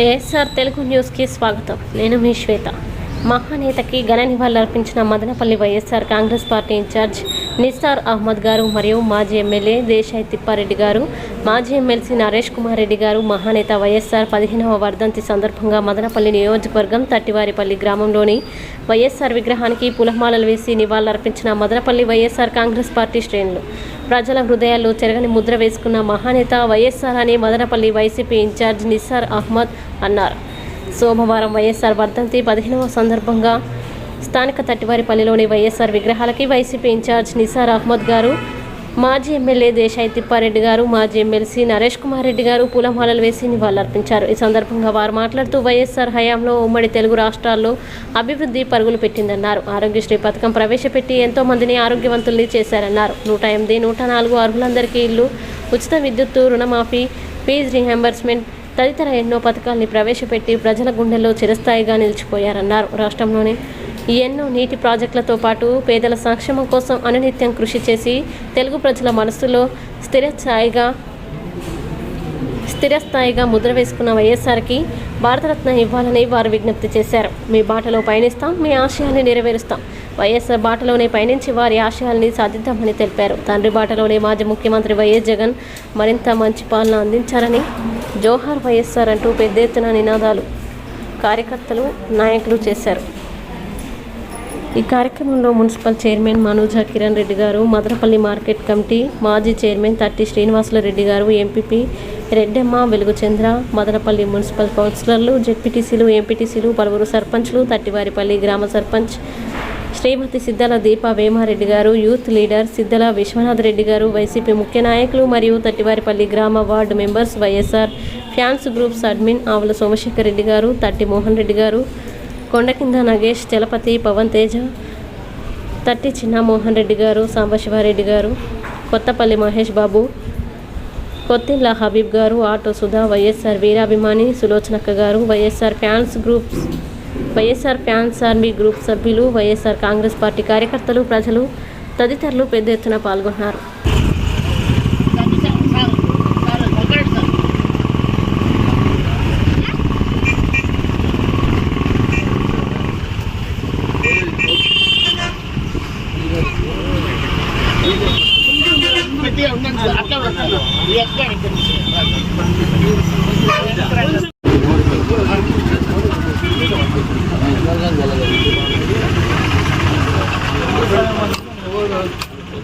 ASR Telugu న్యూస్కి స్వాగతం. నేను మీ శ్వేత. మహానేతకి ఘన నివాళులర్పించిన Madanapalle YSR Congress party incharge Nissar Ahmed garu మరియు మాజీ ఎమ్మెల్యే దేశాయ్ తిప్పారెడ్డి గారు మాజీ ఎమ్మెల్సీ నరేష్ కుమార్ రెడ్డి గారు మహానేత వైఎస్ఆర్ పదిహేనవ వర్ధంతి సందర్భంగా మదనపల్లి నియోజకవర్గం తట్టివారిపల్లి గ్రామంలోని వైఎస్ఆర్ విగ్రహానికి పులమాలలు వేసి నివాళులర్పించిన మదనపల్లి వైఎస్ఆర్ కాంగ్రెస్ పార్టీ శ్రేణులు. ప్రజల హృదయాల్లో చెరగని ముద్ర వేసుకున్న మహానేత వైఎస్ఆర్ అని Madanapalle YCP incharge NISAR Ahmed అన్నారు. సోమవారం వైఎస్ఆర్ వర్ధంతి పదిహేనవ సందర్భంగా స్థానిక తట్టివారిపల్లిలోని వైఎస్ఆర్ విగ్రహాలకి వైసీపీ ఇన్ఛార్జ్ నిసార్ అహ్మద్ గారు మాజీ ఎమ్మెల్యే దేశాయి తిప్పారెడ్డి గారు మాజీ ఎమ్మెల్సీ నరేష్ కుమార్ రెడ్డి గారు పూలమాలలు వేసి నివాళులర్పించారు. ఈ సందర్భంగా వారు మాట్లాడుతూ వైఎస్ఆర్ హయాంలో ఉమ్మడి తెలుగు రాష్ట్రాల్లో అభివృద్ధి పరుగులు పెట్టిందన్నారు. ఆరోగ్యశ్రీ పథకం ప్రవేశపెట్టి ఎంతో మందిని ఆరోగ్యవంతుల్ని చేశారన్నారు. నూట ఎనిమిది నూట నాలుగు అర్హులందరికీ ఇల్లు ఉచిత విద్యుత్తు రుణమాఫీ ఫీజు రీఎంబర్స్మెంట్ తదితర ఎన్నో పథకాల్ని ప్రవేశపెట్టి ప్రజల గుండెల్లో చిరస్థాయిగా నిలిచిపోయారన్నారు. రాష్ట్రంలోని ఎన్నో నీటి ప్రాజెక్టులతో పాటు పేదల సంక్షేమం కోసం అనునిత్యం కృషి చేసి తెలుగు ప్రజల మనస్సులో స్థిరస్థాయిగా స్థిరస్థాయిగా ముద్ర వేసుకున్న వైఎస్ఆర్కి భారతరత్న ఇవ్వాలని వారు విజ్ఞప్తి చేశారు. మీ బాటలో పయనిస్తాం మీ ఆశయాల్ని నెరవేరుస్తాం. వైఎస్ఆర్ బాటలోనే పయనించి వారి ఆశయాల్ని సాధిద్దామని తెలిపారు. తండ్రి బాటలోనే మాజీ ముఖ్యమంత్రి వైఎస్ జగన్ మరింత మంచి పాలన అందించారని జోహార్ వైఎస్ఆర్ అంటూ పెద్ద ఎత్తున నినాదాలు కార్యకర్తలు నాయకులు చేశారు. ఈ కార్యక్రమంలో municipal chairman Manoja Kiran Reddy garu Madanapalle market committee మాజీ chairman Thatti Srinivasula Reddy garu MPP Reddamma Veluguchandra Madanapalle municipal కౌన్సిలర్లు జెడ్పీటీసీలు ఎంపీటీసీలు పలువురు సర్పంచ్లు తట్టివారిపల్లి గ్రామ సర్పంచ్ శ్రీమతి సిద్దల దీప వేమారెడ్డి గారు యూత్ లీడర్ సిద్దల విశ్వనాథ్ రెడ్డి గారు వైసీపీ ముఖ్య నాయకులు మరియు తట్టివారిపల్లి గ్రామ ward members YSR fans groups admin Avula Somasekhar Reddy గారు తట్టి మోహన్ రెడ్డి గారు కొండకింద నగేష్ చలపతి పవన్ తేజ తట్టి చిన్నమోహన్ రెడ్డి గారు సాంబశివారెడ్డి గారు కొత్తపల్లి మహేష్ బాబు కొత్తిల్లా హబీబ్ గారు ఆటో సుధా వైఎస్ఆర్ వీరాభిమాని సులోచనక్క garu YSR fans groups YSR fans army group సభ్యులు వైఎస్ఆర్ కాంగ్రెస్ పార్టీ కార్యకర్తలు ప్రజలు తదితరులు పెద్ద ఎత్తున పాల్గొన్నారు ఏదో మనసులో పెట్టుకున్నారు సార్ మీరు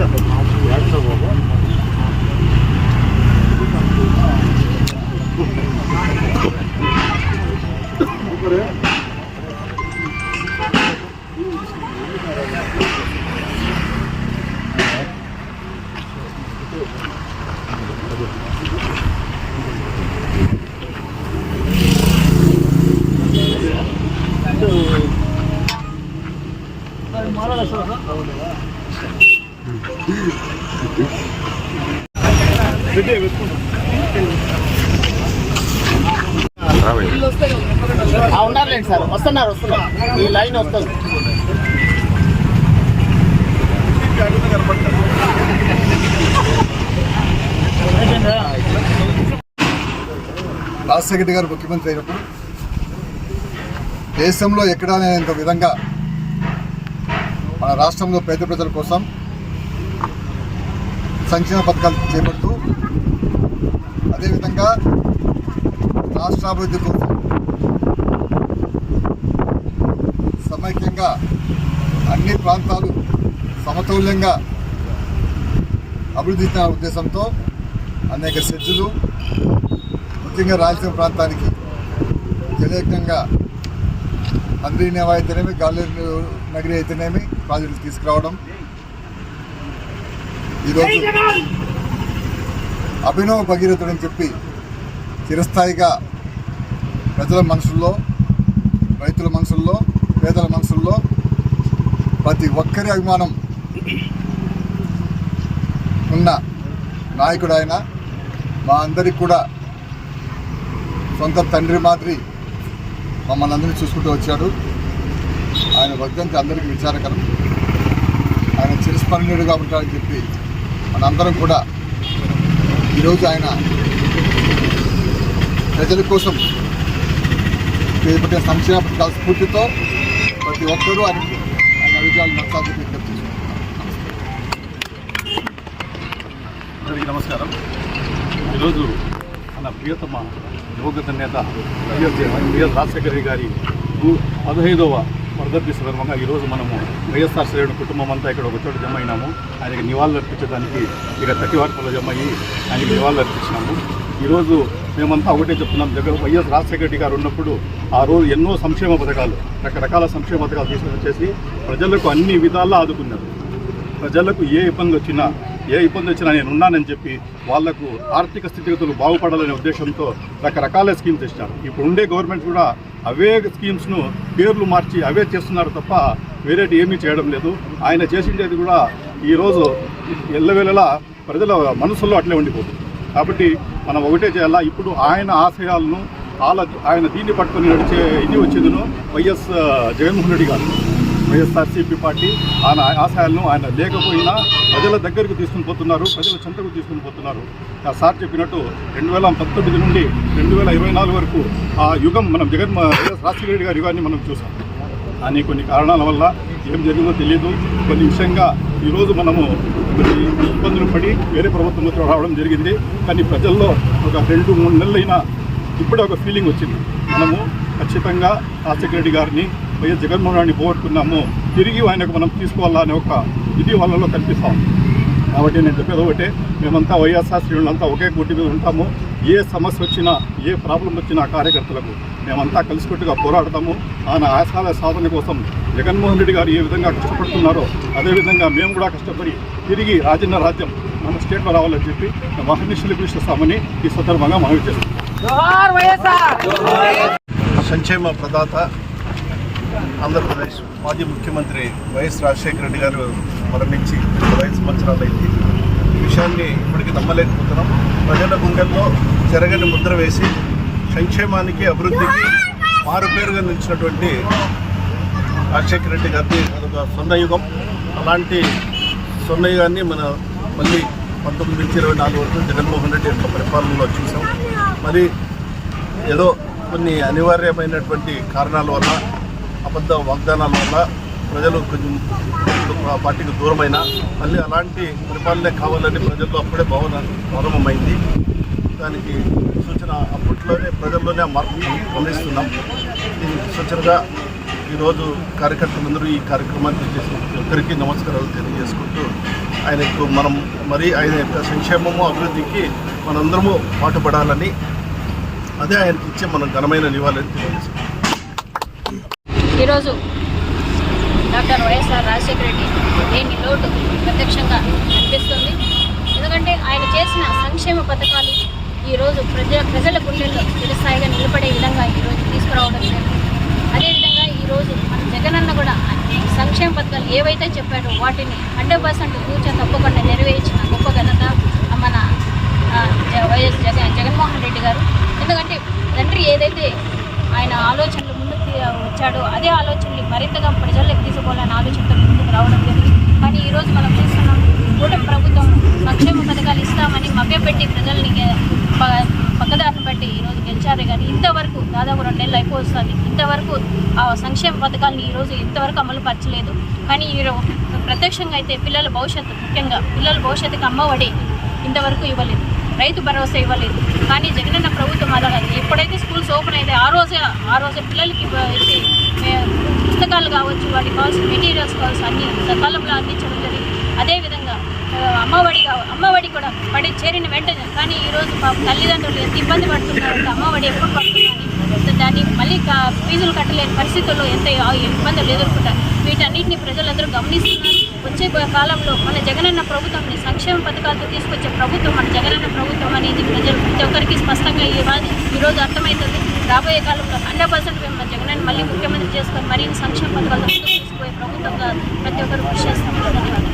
అన్న ముందు ఆ, ఉన్నారులేండి సార్. వస్తున్నారు వస్తున్నారు. ఈ లైన్ వస్తుంది. రాజశేఖర్ గారు ముఖ్యమంత్రి అయినప్పుడు దేశంలో ఎక్కడా లేనంత విధంగా మన రాష్ట్రంలో పేద ప్రజల కోసం సంక్షేమ పథకాలు చేపడుతూ అదేవిధంగా రాష్ట్రాభివృద్ధి కోసం సమైక్యంగా అన్ని ప్రాంతాలు సమతౌల్యంగా అభివృద్ధి చెందిన ఉద్దేశంతో అనేక సెజ్జులు ముఖ్యంగా రాయలసీమ ప్రాంతానికి జలయజ్ఞంగా అంద్రీనేవా అయితేనేమి గాలి నగరి అయితేనేమి ప్రాజెక్టులు తీసుకురావడం ఈరోజు అభినవ భగీరథుడని చెప్పి చిరస్థాయిగా ప్రజల మనసుల్లో రైతుల మనసుల్లో పేదల మనసుల్లో ప్రతి ఒక్కరి అభిమానం ఉన్న నాయకుడు ఆయన. మా అందరికి కూడా సొంత తండ్రి మాదిరి మమ్మల్ని అందరినీ చూసుకుంటూ వచ్చాడు. ఆయన వర్గంతి అందరికీ విచారకరం. ఆయన చిరస్మరణీయుడుగా ఉంటాడని చెప్పి మనందరం కూడా ఈరోజు ఆయన ప్రజల కోసం చేపట్టిన సంక్షేమ పథకాల స్ఫూర్తితో ప్రతి ఒక్కరూ ఆయన ఆయన అభిజాలు నచ్చాలని అందరికీ నమస్కారం. ఈరోజు మన ప్రియతమ యువగత నేత వైఎస్ రాజశేఖర గారి పదహైదవ వర్ధంతి సందర్భంగా ఈరోజు మనము వైఎస్ఆర్ శ్రేణు కుటుంబం అంతా ఇక్కడ ఒక చోట జమ అయినాము. ఆయనకి నివాళులు అర్పించడానికి ఇక తట్టివారిపల్లి జమ అయ్యి ఆయనకి నివాళులు అర్పించినాము. ఈరోజు మేమంతా ఒకటే చెప్తున్నాం జగన్ వైఎస్ రాజశేఖర రెడ్డి గారు ఉన్నప్పుడు ఆ రోజు ఎన్నో సంక్షేమ పథకాలు రకరకాల సంక్షేమ పథకాలు తీసుకుని వచ్చేసి ప్రజలకు అన్ని విధాలా ఆదుకున్నారు. ప్రజలకు ఏ ఇబ్బంది వచ్చినా ఏ ఇబ్బంది వచ్చినా నేను ఉన్నానని చెప్పి వాళ్ళకు ఆర్థిక స్థితిగతులు బాగుపడాలనే ఉద్దేశంతో రకరకాల స్కీమ్స్ ఇచ్చారు ఇప్పుడు ఉండే గవర్నమెంట్ కూడా అవే స్కీమ్స్ను పేర్లు మార్చి అవే చేస్తున్నారు తప్ప వేరేటి ఏమీ చేయడం లేదు. ఆయన చేసిండేది కూడా ఈరోజు ఎల్లవేళలా ప్రజల మనసుల్లో అట్లే ఉండిపోతుంది. కాబట్టి మనం ఒకటే చేయాలా? ఇప్పుడు ఆయన ఆశయాలను ఆల ఆయన దీన్ని పట్టుకొని నడిచే ఇది వచ్చిందను వైఎస్ జగన్మోహన్ రెడ్డి గారు. వైఎస్ఆర్సీపీ పార్టీ ఆయన ఆశయాలను ఆయన లేకపోయినా ప్రజల దగ్గరకు తీసుకుని పోతున్నారు ప్రజల చెంతకు తీసుకుని పోతున్నారు. ఆ సార్ చెప్పినట్టు రెండు వేల పంతొమ్మిది నుండి రెండు వేల ఇరవై నాలుగు వరకు ఆ యుగం మనం జగన్ వైఎస్ రాజశేఖర రెడ్డి గారి యుగాన్ని మనం చూసాం. కానీ కొన్ని కారణాల వల్ల ఏం జరిగిందో తెలియదు. కొన్ని విషయంగా ఈరోజు మనము కొన్ని ఇబ్బందులు పడి వేరే ప్రభుత్వంలో రావడం జరిగింది. కానీ ప్రజల్లో ఒక రెండు మూడు నెలలైనా ఇప్పుడే ఒక ఫీలింగ్ వచ్చింది. మనము ఖచ్చితంగా రాజశేఖర రెడ్డి గారిని వైఎస్ జగన్మోహన్ రెడ్డిని పోగొట్టుకున్నాము. తిరిగి ఆయనకు మనం తీసుకోవాలా అనే ఒక ఇది వాళ్ళలో కనిపిస్తాం కాబట్టి నేను చెప్పేది ఒకటే మేమంతా వైఎస్ఆర్ శ్రేణులంతా ఒకే కూటి మీద ఉంటాము. ఏ సమస్య వచ్చినా ఏ ప్రాబ్లం వచ్చినా ఆ కార్యకర్తలకు మేమంతా కలిసికట్టుగా పోరాడతాము. ఆయన ఆశాల సాధన కోసం జగన్మోహన్ రెడ్డి గారు ఏ విధంగా కష్టపడుతున్నారో అదేవిధంగా మేము కూడా కష్టపడి తిరిగి రాజన్న రాజ్యం మన స్టేట్లో రావాలని చెప్పి మహర్నిశలు కృష్ణస్తామని ఈ సందర్భంగా మనవి చేస్తాం సంక్షేమ ప్రదాత ఆంధ్రప్రదేశ్ మాజీ ముఖ్యమంత్రి వైఎస్ రాజశేఖర రెడ్డి గారు మరణించి వయసు సంవత్సరాలు అయింది. ఈ విషయాన్ని ఇప్పటికీ నమ్మలేకపోతున్నాం. ప్రజల గుండెల్లో జరగని ముద్ర వేసి సంక్షేమానికి అభివృద్ధికి మారుపేరుగా నిలిచినటువంటి రాజశేఖర రెడ్డి గారిది అదొక స్వర్ణయుగం అలాంటి స్వర్ణయుగాన్ని మన మళ్ళీ పంతొమ్మిది నుంచి ఇరవై నాలుగు వరకు జగన్మోహన్ రెడ్డి యొక్క పరిపాలనలో చూసాం. మరి ఏదో కొన్ని అనివార్యమైనటువంటి కారణాల వల్ల అబద్ధ వాగ్దానాల వల్ల ప్రజలు కొంచెం ఆ పార్టీకి దూరమైన మళ్ళీ అలాంటి పరిపాలనే కావాలని ప్రజల్లో అప్పుడే భావన ప్రారంభమైంది. దానికి సూచన అప్పట్లోనే ప్రజల్లోనే మార్పు గమనిస్తున్నాం దీనికి సూచనగా ఈరోజు కార్యకర్తలందరూ ఈ కార్యక్రమాన్ని చేసిన ప్రతి ఒక్కరికి నమస్కారాలు తెలియజేసుకుంటూ ఆయనకు మనం మరి ఆయన యొక్క సంక్షేమము అభివృద్ధికి మనందరము పాటుపడాలని అదే ఆయనకి ఇచ్చే మనం ఘనమైన నివాళని తెలియజేసుకుంటాం ఈరోజు డాక్టర్ వైఎస్ఆర్ రాజశేఖర రెడ్డి లేని లోటు ప్రత్యక్షంగా కనిపిస్తుంది. ఎందుకంటే ఆయన చేసిన సంక్షేమ పథకాలు ఈరోజు ప్రజ ప్రజల గుండెల్లో చిరస్థాయిగా నిలబడే విధంగా ఈరోజు తీసుకురావడం జరిగింది. అదేవిధంగా ఈరోజు మన జగనన్న కూడా సంక్షేమ పథకాలు ఏవైతే చెప్పాడో వాటిని హండ్రెడ్ పర్సెంట్ కూర్చొని తప్పకుండా నెరవేర్చిన గొప్ప ఘనత మన వైఎస్ జగన్ జగన్మోహన్ రెడ్డి గారు. ఎందుకంటే తండ్రి ఏదైతే ఆయన ఆలోచనలు వచ్చాడో. అదే ఆలోచనలు మరింతగా ప్రజల్లోకి తీసుకోవాలనే ఆలోచనతో ముందుకు రావడం జరిగింది. కానీ ఈరోజు మనం చూస్తున్నాం కూటమి ప్రభుత్వం సంక్షేమ పథకాలు ఇస్తామని మభ్యపెట్టి ప్రజల్ని పక్కదారిని బట్టి ఈరోజు గెలిచారే కానీ ఇంతవరకు దాదాపు రెండు నెలలు అయిపోతుంది ఇంతవరకు ఆ సంక్షేమ పథకాలను ఈరోజు ఇంతవరకు అమలు పరచలేదు. కానీ ఈరోజు ప్రత్యక్షంగా అయితే పిల్లల భవిష్యత్తు ముఖ్యంగా పిల్లల భవిష్యత్తుకి అమ్మఒడి ఇంతవరకు ఇవ్వలేదు. రైతు భరోసా ఇవ్వలేదు. కానీ జగనన్న ప్రభుత్వం అలా ఎప్పుడైతే స్కూల్స్ ఓపెన్ అయితే ఆ రోజే ఆ రోజే పిల్లలకి అయితే పుస్తకాలు కావచ్చు వాటికి కావాల్సిన మెటీరియల్స్ కావచ్చు అన్ని సకాలంలో అందించడం జరిగింది. అదేవిధంగా అమ్మఒడి అమ్మఒడి కూడా పడి చేరిన వెంటనే కానీ ఈరోజు తల్లిదండ్రులు ఎంత ఇబ్బంది పడుతున్నారంటే అమ్మఒడి ఎప్పుడు పడుతున్నారు? దాన్ని మళ్ళీ ఫీజులు కట్టలేని పరిస్థితుల్లో ఎంత ఇబ్బందులు ఎదుర్కొంటారు? వీటన్నిటిని ప్రజలందరూ గమనిస్తున్నారు. వచ్చే కాలంలో మన జగనన్న ప్రభుత్వంని సంక్షేమ పథకాలతో తీసుకొచ్చే ప్రభుత్వం మన జగనన్న ప్రభుత్వం అనేది ప్రజలు ప్రతి ఒక్కరికి స్పష్టంగా ఈ రోజు ఈరోజు అర్థమవుతుంది రాబోయే కాలంలో హండ్రెడ్ పర్సెంట్ మేము మన జగనన్న మళ్ళీ ముఖ్యమంత్రి చేసుకొని మరిన్ని సంక్షేమ పథకాలతో తీసుకుపోయే ప్రభుత్వంగా ప్రతి ఒక్కరు కృషి చేస్తాం ధన్యవాదాలు.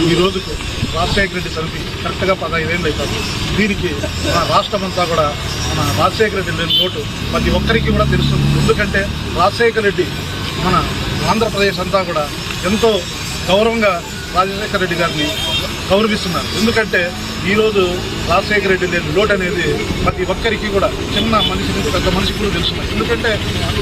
రెండు రాజశేఖర రెడ్డి సమితి కరెక్ట్గా పదహైదేళ్ళు అవుతుంది దీనికి మన రాష్ట్రం అంతా కూడా మన రాజశేఖర రెడ్డి లేని లోటు ప్రతి ఒక్కరికి కూడా తెలుస్తుంది ఎందుకంటే రాజశేఖర రెడ్డి మన ఆంధ్రప్రదేశ్ అంతా కూడా ఎంతో గౌరవంగా రాజశేఖర రెడ్డి గారిని గౌరవిస్తున్నారు. ఎందుకంటే ఈరోజు రాజశేఖర రెడ్డి లేని లోటు అనేది ప్రతి ఒక్కరికి కూడా చిన్న మనిషి నుంచి పెద్ద మనిషికి కూడా తెలుస్తున్నాయి. ఎందుకంటే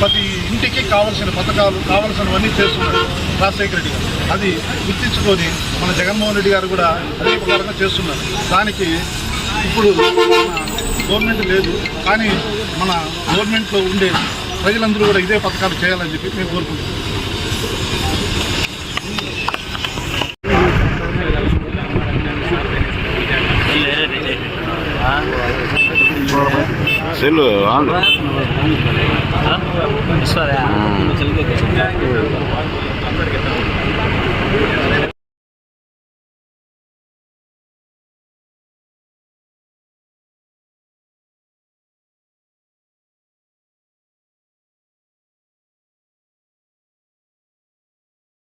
ప్రతి ఇంటికి కావాల్సిన పథకాలు కావాల్సినవన్నీ చేస్తున్నారు రాజశేఖర రెడ్డి గారు. అది గుర్తించుకొని మన జగన్మోహన్ రెడ్డి గారు కూడా అదే ప్రకారంగా చేస్తున్నారు. దానికి ఇప్పుడు మన గవర్నమెంట్ లేదు కానీ మన గవర్నమెంట్లో ఉండే ప్రజలందరూ కూడా ఇదే పథకాలు చేయాలని చెప్పి మేము కోరుకుంటున్నాం. సెల్ ఆన్ వస్తుందా